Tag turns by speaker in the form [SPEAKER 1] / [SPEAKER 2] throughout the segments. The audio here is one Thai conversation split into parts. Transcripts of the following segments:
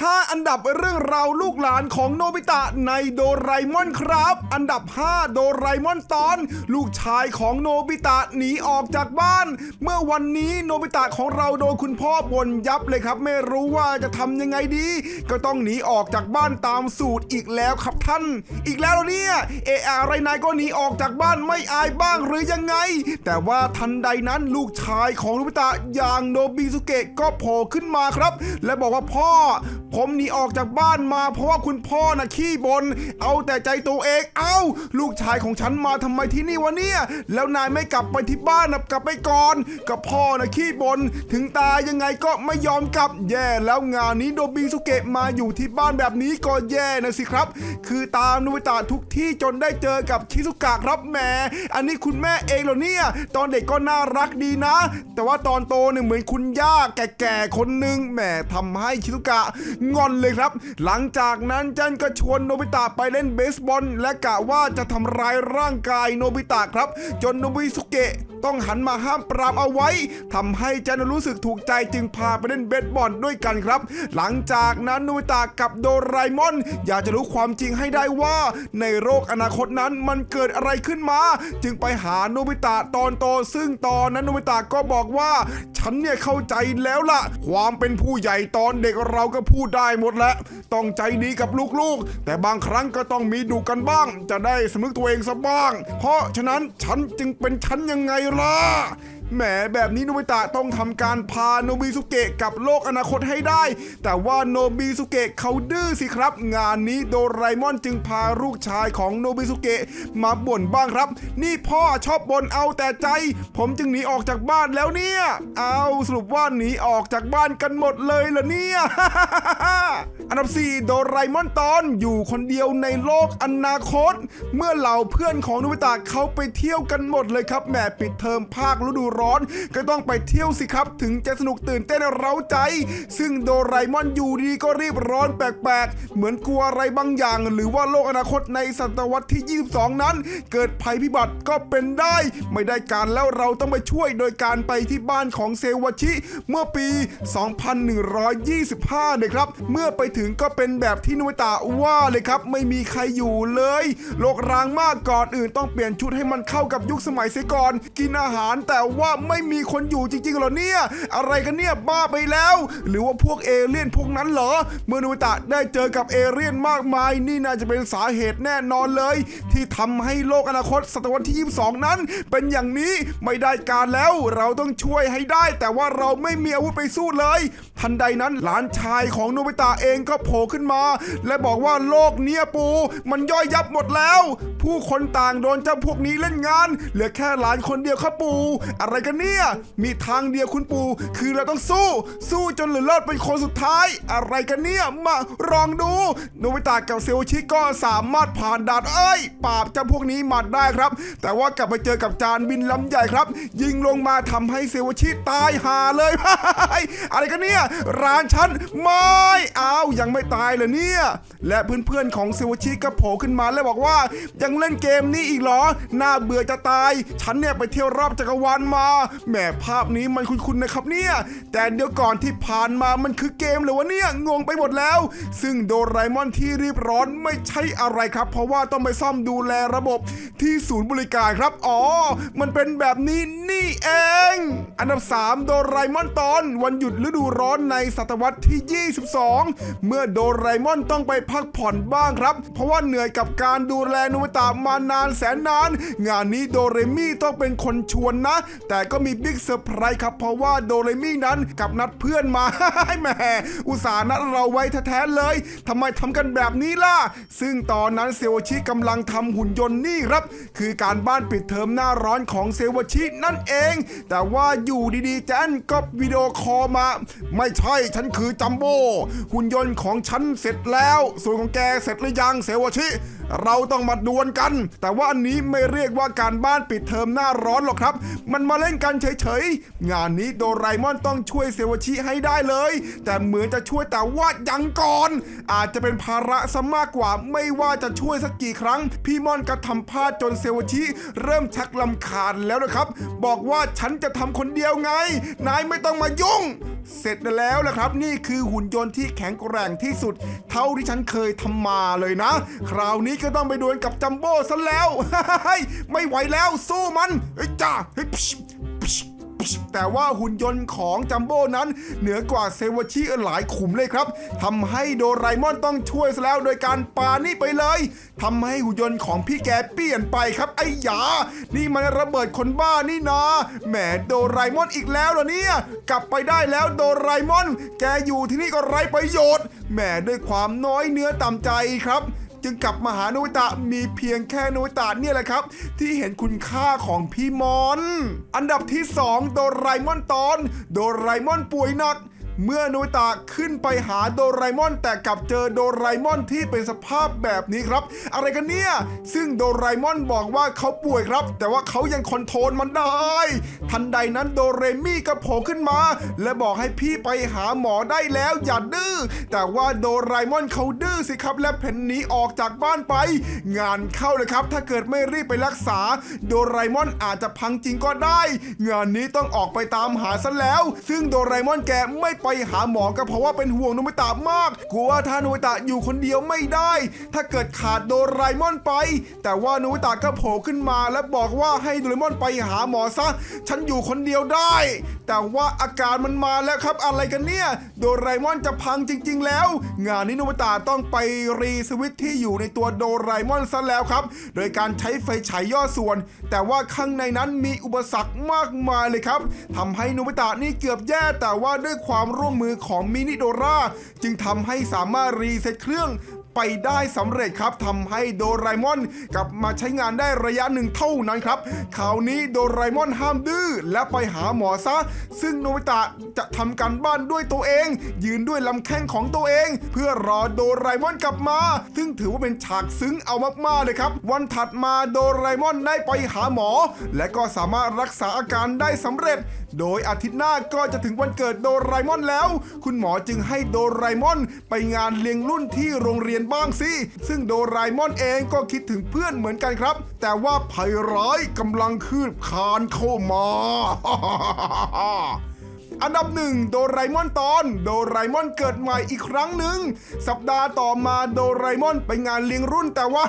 [SPEAKER 1] 5 อันดับเรื่องราวลูกหลานของโนบิตะในโดรมอนครับ อันดับ 5 โดรมอนตอน ลูกชายของโนบิตะหนีออกจากบ้าน เมื่อวันนี้โนบิตะของเราโดนคุณพ่อบ่นยับเลยครับ ไม่รู้ว่าจะทำยังไงดี ก็ต้องหนีออกจากบ้านตามสูตรอีกแล้วครับท่าน อีกแล้วเนี่ยเอะอะไรนายก็หนีออกจากบ้านไม่อายบ้างหรือยังไง แต่ว่าทันใดนั้นลูกชายของโนบิตะอย่างโนบิสุเกะก็โผล่ขึ้นมาครับ และบอกว่าพ่อผมหนีออกจากบ้านมา เพราะว่าคุณพ่อนะขี้บนเอาแต่ใจตัวเองเอ้า ลูกชายของฉันมาทำไมที่นี่วะเนี่ย แล้วนายไม่กลับไปที่บ้านนะกลับไปก่อนกับพ่อนะขี้บนถึงตายยังไงก็ไม่ยอมกลับแย่แล้วงานนี้โดบิสุเกะมาอยู่ที่บ้านแบบนี้ก็แย่นะสิครับ คือตามโนบิตะทุกที่จนได้เจอกับชิซุกะครับแหมอันนี้คุณแม่เองเหรอเนี่ยตอนเด็กก็น่ารักดีนะ แต่ว่าตอนโตเนี่ยเหมือนคุณย่าแก่ๆคนหนึ่งแหมทำให้ชิซุกะงอนเลยครับ หลังจากนั้นจันก็ชวนโนบิตะไปเล่นเบสบอล และกะว่าจะทำร้ายร่างกายโนบิตะครับ จนโนบิสุเกะ ต้องหันมาห้ามปรามเอาไว้ทำให้จันรู้สึกถูกใจจึงพาไปเล่นเบสบอลด้วยกันครับ หลังจากนั้นโนบิตะกับโดราอมอน อยากจะรู้ความจริงให้ได้ว่า ในโลกอนาคตนั้นมันเกิดอะไรขึ้นมา จึงไปหาโนบิตะตอนโต ซึ่งตอนนั้นโนบิตะก็บอกว่าฉันเนี่ยเข้าใจแล้วล่ะ ความเป็นผู้ใหญ่ตอนเด็กเราก็พูดได้หมดแหละต้องใจดีกับลูกๆ แต่บางครั้งก็ต้องมีดุกันบ้าง จะได้สำนึกตัวเองซะบ้าง เพราะฉะนั้นฉันจึงเป็นฉันยังไงล่ะ แหมแบบนี้โนบิตะต้องทำการพาโนบิสุเกะกับโลกอนาคตให้ได้ แต่ว่าโนบิสุเกะเขาดื้อสิครับ งานนี้โดรมอนจึงพาลูกชายของโนบิสุเกะมาบ่นบ้างครับ นี่พ่อชอบบ่นเอาแต่ใจ ผมจึงหนีออกจากบ้านแล้วเนี่ย เอาสรุปว่าหนีออกจากบ้านกันหมดเลยเหรอเนี่ย อันดับ 4 โดรมอนตอนอยู่คนเดียวในโลกอนาคต เมื่อเหล่าเพื่อนของโนบิตะเขาไปเที่ยวกันหมดเลยครับแหมปิดเทอมภาคฤดูร้อน ก็ต้องไปเที่ยวสิครับ ถึงจะสนุกตื่นเต้นเร้าใจ ซึ่งโดรมอนอยู่ดีก็รีบร้อนแปลกๆ เหมือนกลัวอะไรบางอย่าง หรือว่าโลกอนาคตในศตวรรษที่ 22 นั้น เกิดภัยพิบัติก็เป็นได้ ไม่ได้การแล้วเราต้องไปช่วยโดยการไปที่บ้านของเซวาชิ เมื่อปี 2125เลยครับ เมื่อไปถึงก็เป็นแบบที่นุตะว่าเลยครับ ไม่มีใครอยู่เลย โลกร้างมากก่อนอื่นต้องเปลี่ยนชุดให้มันเข้ากับยุคสมัยเสียก่อน กินอาหารแต่ว่าไม่มีคนอยู่จริงๆเหรอเนี่ย อะไรกันเนี่ยบ้าไปแล้ว หรือว่าพวกเอเลี่ยนพวกนั้นเหรอ เมื่อนุตะได้เจอกับเอเลี่ยนมากมาย นี่น่าจะเป็นสาเหตุแน่นอนเลย ที่ทำให้โลกอนาคตศตวรรษที่ 22 นั้น เป็นอย่างนี้ไม่ได้การแล้วเราต้องช่วยให้ได้ แต่ว่าเราไม่มีอาวุธไปสู้เลย ทันใดนั้นหลานชายของโนบิตะเองก็โผล่ขึ้นมา และบอกว่าโลกเนี้ยปู มันย่อยยับหมดแล้ว ผู้คนต่างโดนเจ้าพวกนี้เล่นงาน เหลือแค่หลานคนเดียวครับปู อะไรกันเนี่ย มีทางเดียวคุณปู่คือเราต้องสู้ สู้จนเหลือรอดเป็นคนสุดท้าย อะไรกันเนี่ยมาลองดูโนบิตะกับเซโอชิก็สามารถผ่านด่านเอ้ยปราบเจ้าพวกนี้มาได้ครับ แต่ว่ากลับไปเจอกับจานบินลำใหญ่ครับ ยิงลงมาทำให้เซโอชิตายหาเลยอะไรกันเนี่ยร้านฉันไม่เอายังไม่ตายเลยเนี่ย และเพื่อนๆของเซวชิก็โผล่ขึ้นมาแล้วบอกว่า ยังเล่นเกมนี้อีกเหรอน่าเบื่อจะตาย ฉันเนี่ยไปเที่ยวรอบจักรวาลมาแหมภาพนี้มันคุ้นๆนะครับเนี่ย แต่เดี๋ยวก่อนที่ผ่านมามันคือเกมเหรอวะเนี่ย งงไปหมดแล้ว ซึ่งโดราเอมอนที่รีบร้อนไม่ใช่อะไรครับ เพราะว่าต้องไปซ่อมดูแลระบบที่ศูนย์บริการครับ อ๋อ มันเป็นแบบนี้นี่เอง อันดับ 3 โดราเอมอนตอน วันหยุดฤดูร้อนในศตวรรษที่ 22 เมื่อโดราเอมอนต้องไปพักผ่อนบ้างครับ เพราะว่าเหนื่อยกับการดูแลโนบิตะมานานแสนนาน งานนี้โดเรมี่ต้องเป็นคนชวนนะแต่ก็มีบิ๊กเซอร์ไพรส์ครับ เพราะว่าโดเรมี่นั้นกับนัดเพื่อนมา แหมอุตส่าห์นัดเราไว้แท้ๆเลยทำไมทำกันแบบนี้ล่ะ ซึ่งตอนนั้นเซวชิกำลังทำหุ่นยนต์นี่ครับ คือการบ้านปิดเทอมหน้าร้อนของเซวชินั่นเอง แต่ว่าอยู่ดีๆแจนก็วิดีโอคอลมา ไม่ใช่ฉันคือจัมโบ้หุ่นยนต์ของฉันเสร็จแล้ว ส่วนของแกเสร็จหรือยังเซวชิ เราต้องมาดวลกัน แต่ว่าอันนี้ไม่เรียกว่าการบ้านปิดเทอมหน้าร้อนหรอกครับ มันมาเล่นกันเฉยๆ งานนี้โดราเอมอนต้องช่วยเซวาชิให้ได้เลย แต่เหมือนจะช่วยแต่ว่ายังก่อน อาจจะเป็นภาระซะมากกว่าไม่ว่าจะช่วยสักกี่ครั้ง พี่มอนก็ทำพลาดจนเซวาชิเริ่มชักลำคาญแล้วนะครับ บอกว่าฉันจะทำคนเดียวไง นายไม่ต้องมายุ่งเสร็จแล้วนะครับ นี่คือหุ่นยนต์ที่แข็งแกร่งที่สุด เท่าที่ฉันเคยทำมาเลยนะ คราวนี้ก็ต้องไปดวลกับจัมโบ้ซะแล้ว ไม่ไหวแล้วสู้มันไอ้จ้าเฮ้ ชแต่ว่าหุ่นยนต์ของจัมโบ้นั้น เหนือกว่าเซวาชิหลายขุมเลยครับทำให้โดรมอนต้องช่วยซะแล้วโดยการปานี่ไปเลยทำให้หุ่นยนต์ของพี่แกเปลี่ยนไปครับไอ้หยา นี่มันระเบิดคนบ้านี่นะแหมโดรมอนอีกแล้วเหรอเนี่ย กลับไปได้แล้วโดรมอน แกอยู่ที่นี่ก็ไร้ประโยชน์แหมด้วยความน้อยเนื้อต่ำใจครับ จึงกลับมาหาโนบิตะมีเพียงแค่โนบิตะเนี่ยแหละครับ ที่เห็นคุณค่าของพี่มอน อันดับที่ 2 โดราเอมอนตอน โดราเอมอนป่วยหนัก เมื่อโนตะขึ้นไปหาโดรมอน แต่กลับเจอโดรมอนที่เป็นสภาพแบบนี้ครับ อะไรกันเนี่ย ซึ่งโดรมอนบอกว่าเขาป่วยครับ แต่ว่าเขายังคอนโทรลมันได้ ทันใดนั้นโดเรมี่ก็โผล่ขึ้นมา และบอกให้พี่ไปหาหมอได้แล้วอย่าดื้อแต่ว่าโดรมอนเขาดื้อสิครับ และเพ่นหนีออกจากบ้านไป งานเข้าเลยครับ ถ้าเกิดไม่รีบไปรักษา โดรมอนอาจจะพังจริงก็ได้ งานนี้ต้องออกไปตามหาซะแล้ว ซึ่งโดรมอนแกไม่ไปหาหมอก็เพราะว่าเป็นห่วงโนบิตะมาก กลัวว่าถ้าโนบิตะอยู่คนเดียวไม่ได้ ถ้าเกิดขาดโดราเอมอนไป แต่ว่าโนบิตะก็โผล่ขึ้นมาและบอกว่าให้โดราเอมอนไปหาหมอซะ ฉันอยู่คนเดียวได้ แต่ว่าอาการมันมาแล้วครับอะไรกันเนี่ย โดราเอมอนจะพังจริง ๆ แล้ว งานนี้โนบิตะต้องไปรีสวิตที่อยู่ในตัวโดราเอมอนซะแล้วครับ โดยการใช้ไฟฉายย่อส่วน แต่ว่าข้างในนั้นมีอุปสรรคมากมายเลยครับทำให้โนบิตะนี่เกือบแย่แต่ว่าด้วยความร่วมมือของมินิโดราจึงทำให้สามารถรีเซ็ตเครื่องไปได้สำเร็จครับทำให้โดรามอนกลับมาใช้งานได้ระยะหนึ่งเท่านั้นครับคราวนี้โดรามอนห้ามดื้อและไปหาหมอซะ ซึ่งโนบิตะจะทำการบ้านด้วยตัวเอง ยืนด้วยลำแข้งของตัวเอง เพื่อรอโดรามอนกลับมา ซึ่งถือว่าเป็นฉากซึ้งเอามากๆเลยครับ วันถัดมาโดรามอนได้ไปหาหมอ และก็สามารถรักษาอาการได้สำเร็จโดยอาทิตย์หน้าก็จะถึงวันเกิดโดรายมอนแล้ว คุณหมอจึงให้โดรายมอนไปงานเลี้ยงรุ่นที่โรงเรียนบ้างสิ ซึ่งโดรายมอนเองก็คิดถึงเพื่อนเหมือนกันครับ แต่ว่าภัยร้ายกำลังคืบคานเข้ามา อันดับหนึ่งโดรมอนตอน โดรมอนเกิดใหม่อีกครั้งหนึ่ง สัปดาห์ต่อมาโดรมอนไปงานเลี้ยงรุ่นแต่ว่า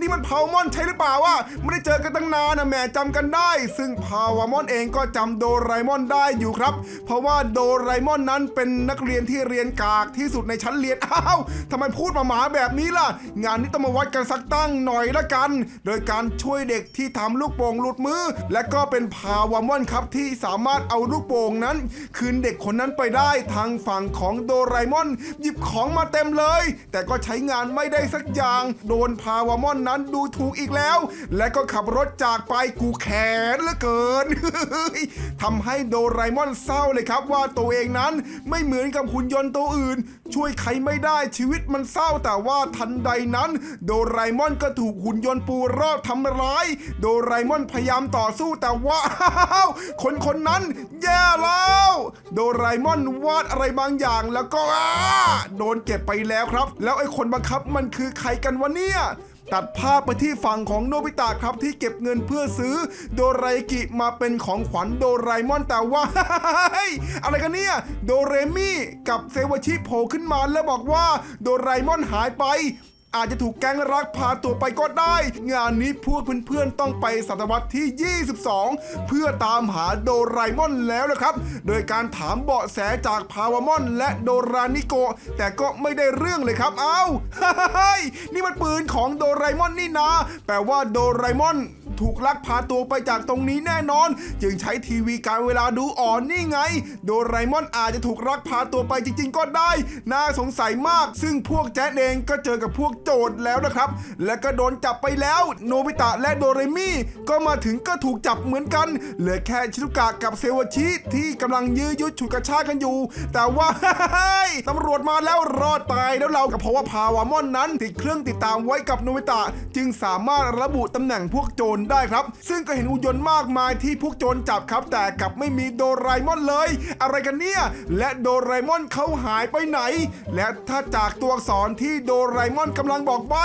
[SPEAKER 1] นี่มันพาวมอนใช่หรือเปล่าวะไม่ได้เจอกันตั้งนานนะแหม่จำกันได้ ซึ่งพาวมอนเองก็จำโดรมอนได้อยู่ครับ เพราะว่าโดรมอนนั้นเป็นนักเรียนที่เรียนกากที่สุดในชั้นเรียนอ้าวทำไมพูดมาหมาแบบนี้ล่ะ งานนี้ต้องมาวัดกันสักตั้งหน่อยละกัน โดยการช่วยเด็กที่ทำลูกโป่งหลุดมือ และก็เป็นพาวมอนครับที่สามารถเอาลูกโป่งนั้น คืนเด็กคนนั้นไปได้ทางฝั่งของโดรมอน หยิบของมาเต็มเลย แต่ก็ใช้งานไม่ได้สักอย่าง โดนพาวามอนนั้นดูถูกอีกแล้ว และก็ขับรถจากไปกูแขนเหลือเกินทำให้โดรมอนเศร้าเลยครับ ว่าตัวเองนั้นไม่เหมือนกับหุ่นยนต์ตัวอื่น ช่วยใครไม่ได้ชีวิตมันเศร้าแต่ว่าทันใดนั้น โดรมอนก็ถูกหุ่นยนต์ปูรอดทำร้าย โดรมอนพยายามต่อสู้แต่ว่าคนคนนั้นแย่แล้ว โดราเอมอนวาดอะไรบางอย่างแล้วก็อ้าโดนเก็บไปแล้วครับ แล้วไอ้คนบังคับมันคือใครกันวะเนี่ยตัดภาพไปที่ฝั่งของโนบิตะครับที่เก็บเงินเพื่อซื้อ โดรกิมาเป็นของขวัญโดรมอนแต่ว่าอะไรกันเนี่ย โดเรมี่กับเซวาชิโผล่ขึ้นมาแล้วบอกว่าโดรมอนหายไป อาจจะถูกแก๊งรักพาตัวไปก็ได้ งานนี้พวกเพื่อนๆต้องไปศตวรรษที่ 22 เพื่อตามหาโดราอมอนแล้วนะครับ โดยการถามเบาะแสจากพาวามอน และโดรานิโกะแต่ก็ไม่ได้เรื่องเลยครับ เอ้านี่มันปืนของโดราอมอนนี่นะ แปลว่าโดราอมอน ถูกลักพาตัวไปจากตรงนี้แน่นอน จึงใช้ทีวีการเวลาดูอ่อนนี่ไง โดราเอมอนอาจจะถูกลักพาตัวไปจริง ๆ ก็ได้ น่าสงสัยมาก ซึ่งพวกแจ๊ดเองก็เจอกับพวกโจรแล้วนะครับ และก็โดนจับไปแล้ว โนบิตะและโดเรมิก็มาถึงก็ถูกจับเหมือนกัน เหลือแค่ชิซุกะกับเซวาชิที่กำลังยื้อยุดฉุดกระชากกันอยู่ แต่ว่าตำรวจมาแล้วรอดตายแล้วเราก็เพราะว่าพาวามอนนั้นติดเครื่องติดตามไว้กับโนบิตะ จึงสามารถระบุตำแหน่งพวกโจรได้ครับ ซึ่งก็เห็นอุยนต์มากมายที่พวกโจรจับครับ แต่กลับไม่มีโดราเอมอนเลย อะไรกันเนี่ย และโดราเอมอนเขาหายไปไหน และถ้าจากตัวอักษรที่โดราเอมอนกำลังบอกไป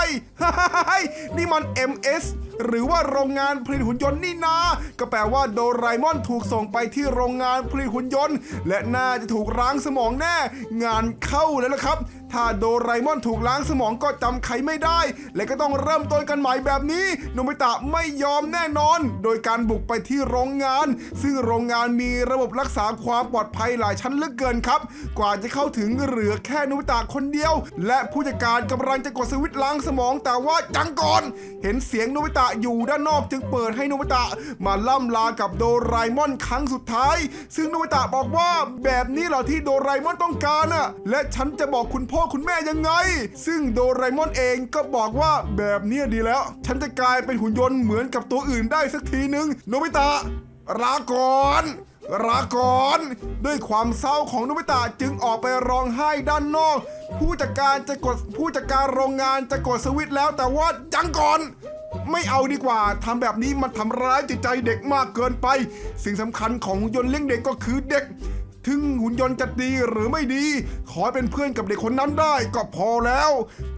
[SPEAKER 1] นี่มัน MS หรือว่าโรงงานผลิตหุ่นยนต์นี่นา ก็แปลว่าโดราเอมอนถูกส่งไปที่โรงงานผลิตหุ่นยนต์ และน่าจะถูกล้างสมองแน่ งานเข้าแล้วละครับ ถ้าโดรมอนถูกล้างสมองก็จำใครไม่ได้ และก็ต้องเริ่มต้นกันใหม่แบบนี้โนบิตะไม่ยอมแน่นอน โดยการบุกไปที่โรงงาน ซึ่งโรงงานมีระบบรักษาความปลอดภัยหลายชั้นเหลือเกินครับ กว่าจะเข้าถึงเหลือแค่โนบิตะคนเดียว และผู้จัดการกำลังจะกดสวิตช์ล้างสมองแต่ว่าจังก่อน เห็นเสียงโนบิตะอยู่ด้านนอกจึงเปิดให้โนบิตะมาล่ำลากับโดรมอนครั้งสุดท้าย ซึ่งโนบิตะบอกว่าแบบนี้เหรอที่โดรมอนต้องการอะและฉันจะบอกคุณพ่อพ่อคุณแม่ยังไง ซึ่งโดราเอมอนเองก็บอกว่าแบบนี้ดีแล้ว ฉันจะกลายเป็นหุ่นยนต์เหมือนกับตัวอื่นได้สักทีนึงโนบิตะลาก่อนลาก่อน ด้วยความเศร้าของโนบิตะจึงออกไปร้องไห้ด้านนอก ผู้จัดการจะกดผู้จัดการโรงงานจะกดสวิตช์แล้วแต่ว่าจังก่อน ไม่เอาดีกว่าทำแบบนี้มันทำร้ายจิตใจเด็กมากเกินไป สิ่งสำคัญของหุ่นยนต์เลี้ยงเด็กก็คือเด็ก ถึงหุ่นยนต์จะดีหรือไม่ดี ขอเป็นเพื่อนกับเด็กคนนั้นได้ก็พอแล้ว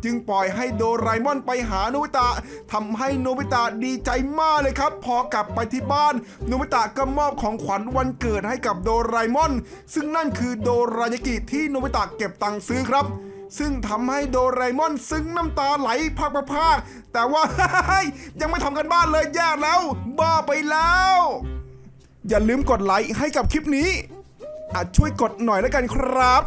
[SPEAKER 1] จึงปล่อยให้โดรมอนไปหาโนบิตะทำให้โนบิตะดีใจมากเลยครับ พอกลับไปที่บ้านโนบิตะก็มอบของขวัญวันเกิดให้กับโดรมอน ซึ่งนั่นคือโดรายากิที่โนบิตะเก็บตังค์ซื้อครับซึ่งทำให้โดราเอมอนซึ้งน้ำตาไหลพากๆแต่ว่า ยังไม่ทำกันบ้านเลยแย่แล้ว บ้าไปแล้ว อย่าลืมกดไลค์ให้กับคลิปนี้ อะช่วยกดหน่อยแล้วกันครับ